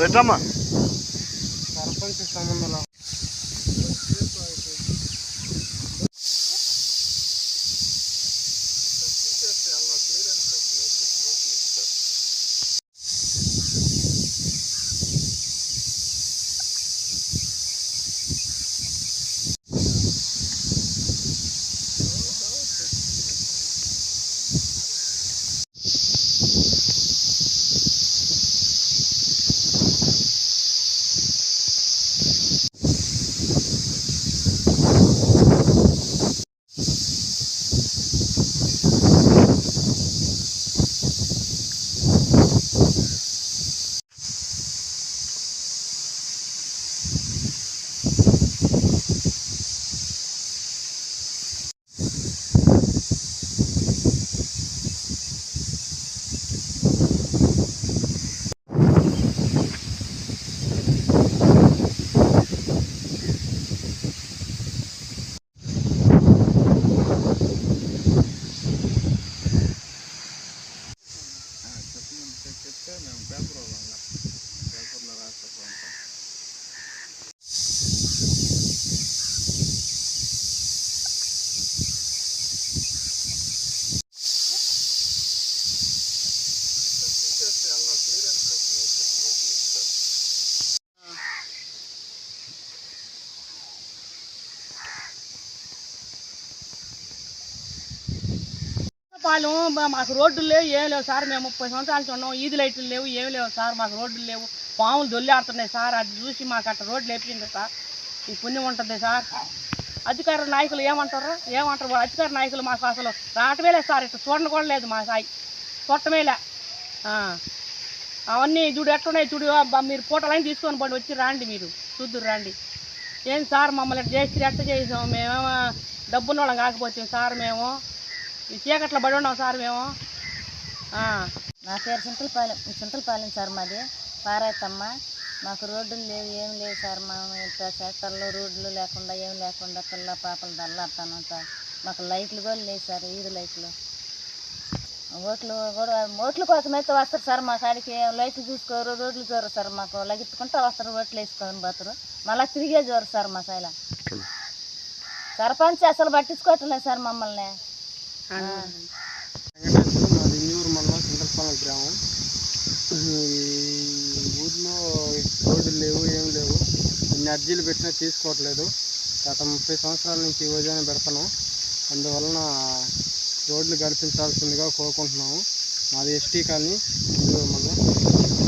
పెట్టమ్మా. సర్పంచ్ సంబంధం చెప్తే మేము పేపర్ వాళ్ళ పాలెం మాకు రోడ్లు లేవు ఏం లేవు సార్. మేము ముప్పై సంవత్సరాలు ఉన్నాం. ఈది లైట్లు లేవు ఏం లేవు సార్. మాకు రోడ్లు లేవు. పాములు దొల్లాడుతున్నాయి సార్. అది చూసి మాకు అట్ట రోడ్లు వేపింది సార్. ఈ పుణ్యం ఉంటుంది సార్. అధికార నాయకులు ఏమంటారు? ఏమంటారు అధికార నాయకులు మాకు అసలు రావటమేలే సార్. ఇట్లా చూడండి కూడా లేదు మా సాయి. చూడటమేలే అవన్నీ చూడు ఎట్లున్నాయి చూడు. మీరు పూటలన్నీ తీసుకొని పండి. వచ్చి రాండి మీరు. చూద్దురు రండి. ఏం సార్ మమ్మల్ని ఇట్లా చేసి. ఎట్ట చేసాము మేమేమో డబ్బున్న వాళ్ళం కాకపోతే సార్ మేము ఈ చీకట్లో పడి ఉన్నాం సార్ మేము. ఆ. నా పేరు చింతలపాలెం చింతలపాలెం సార్ మాది. పారాయతమ్మ. మాకు రోడ్డులు లేవు ఏం లేవు సార్. మా చెట్టల్లో రోడ్లు లేకుండా ఏం లేకుండా పిల్ల పాపలు దల్లాడుతున్నాం సార్. మాకు లైట్లు కూడా లేవు సార్ ఈదు లైట్లు. ఓట్లు కూడా ఓట్ల కోసం అయితే వస్తారు సార్. మా కాడికి లైట్లు చూసుకోరు రోడ్లు చూడరు సార్. మాకు లగిట్టుకుంటూ వస్తారు ఓట్లు వేసుకొని పోతారు. మళ్ళీ తిరిగే చూడరు సార్ మా సైల సర్పంచ్ అసలు పట్టించుకోవట్లేదు సార్ మమ్మల్ని. వెంకటేశ్వరం మాది ఇంజూరు మండలం చింతలపాలెం గ్రామం ఈ ఊర్లో రోడ్లు లేవు ఏం లేవు ఇన్ని అర్జీలు పెట్టినా తీసుకోవట్లేదు గత ముప్పై సంవత్సరాల నుంచి యువజన పెడతాను అందువలన రోడ్లు కల్పించాల్సిందిగా కోరుకుంటున్నాము మాది ఎస్టీ కాలనీ ఇంజూరు మండలం